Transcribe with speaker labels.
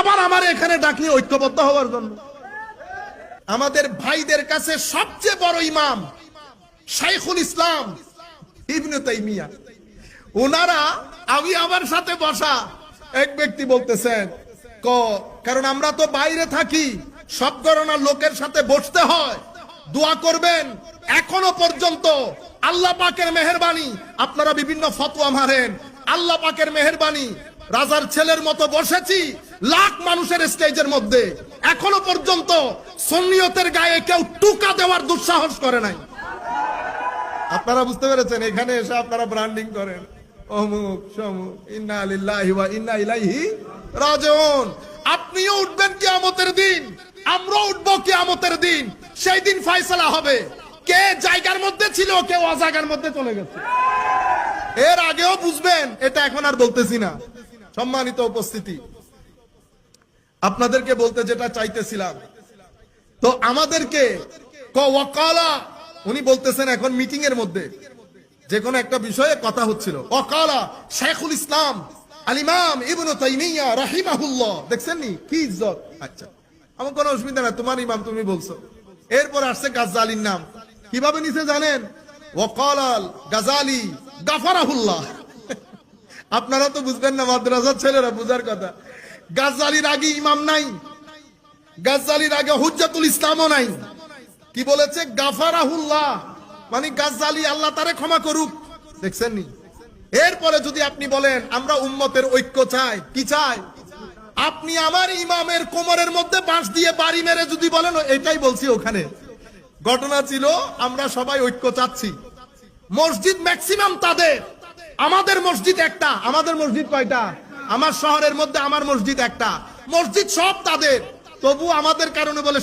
Speaker 1: আবার আমার এখানে ডাকলি ঐক্যবদ্ধ হওয়ার জন্য। আমাদের ভাইদের কাছে সবচেয়ে বড় ইমাম শাইখুল ইসলাম ইবনে তাইমিয়া। ওনারা আমি আমার সাথে বসা এক ব্যক্তি বলতেছেন, ক, কারণ আমরা তো বাইরে থাকি, সব ধরনের লোকের সাথে বসতে হয়। দোয়া করবেন, এখনও পর্যন্ত আল্লাহ পাকের মেহেরবানি। আপনারা বিভিন্ন ফতোয়া মারেন, আল্লাহ পাকের মেহেরবানি, রাজার ছেলের মতো বসেছি লাখ মানুষের স্টেজের মধ্যে এখনও পর্যন্ত সন্নিয়তের গায়ে কেউ টুকা দেওয়ার দুঃসাহস করে নাই। আপনারা বুঝতে পেরেছেন এখানে এসে আপনারা ব্র্যান্ডিং করেন। অমুক সমুক ইন্না আলিল্লাহি ওয়া ইন্না ইলাইহি রাজিউন। আপনিও উঠবেন কিয়ামতের দিন আমরাও উঠবো কিয়ামতের দিন। সেই দিন ফয়সালা হবে। কে জায়গার মধ্যে ছিল কে অজায়গার মধ্যে চলে গেছে। এর আগেও বুঝবেন এটা এখন আর বলতেছি না। সম্মানিত উপস্থিতি। আপনাদেরকে বলতে যেটা চাইতেছিলাম। তো আমাদেরকে ওয়াকালা, উনি বলতেছেন এখন মিটিং এর মধ্যে। যে কোনো একটা বিষয়ে কথা হচ্ছিল। ওয়াকালা, শেখুল ইসলাম আলিমাম তাইমিয়া রাহিমাহুল্লাহ। কি ইজ্জত? আচ্ছা। আমার কোনো অসুবিধা না তোমার ইমাম তুমি বলছো। এরপর আসছে গাজ্জালির নাম। কীভাবে নিছে জানেন? ওয়াকালাল গাজালি গাফারাহুল্লাহ। আপনারা তো বুঝবেন না, মাদ্রাসার ছেলেরা বুঝার কথা। গাজ্জালির আগে ইমাম নাই, গাজ্জালির আগে হুজ্জাতুল ইসলামও নাই। কি বলেছে? গাফারাহুল্লাহ। মানে গাজ্জালি আল্লাহ তারে ক্ষমা করুক। দেখছেন এরপরে যদি আপনি বলেন, আমরা উম্মতের ঐক্য চাই। কি চাই? আপনি আমার ইমামের কোমরের মধ্যে বাঁশ দিয়ে বাড়ি মেরে যদি বলেন, এটাই বলছি ওখানে। ঘটনা ছিল, আমরা সবাই ঐক্য চাচ্ছি। মসজিদ ম্যাক্সিমাম তাদের। আমাদের মসজিদ একটা, আমাদের মসজিদ কয়টা? আমার শহরের মধ্যে আমার মসজিদ একটা। মসজিদ সব তাদের। তবু আমাদের কারণে বলে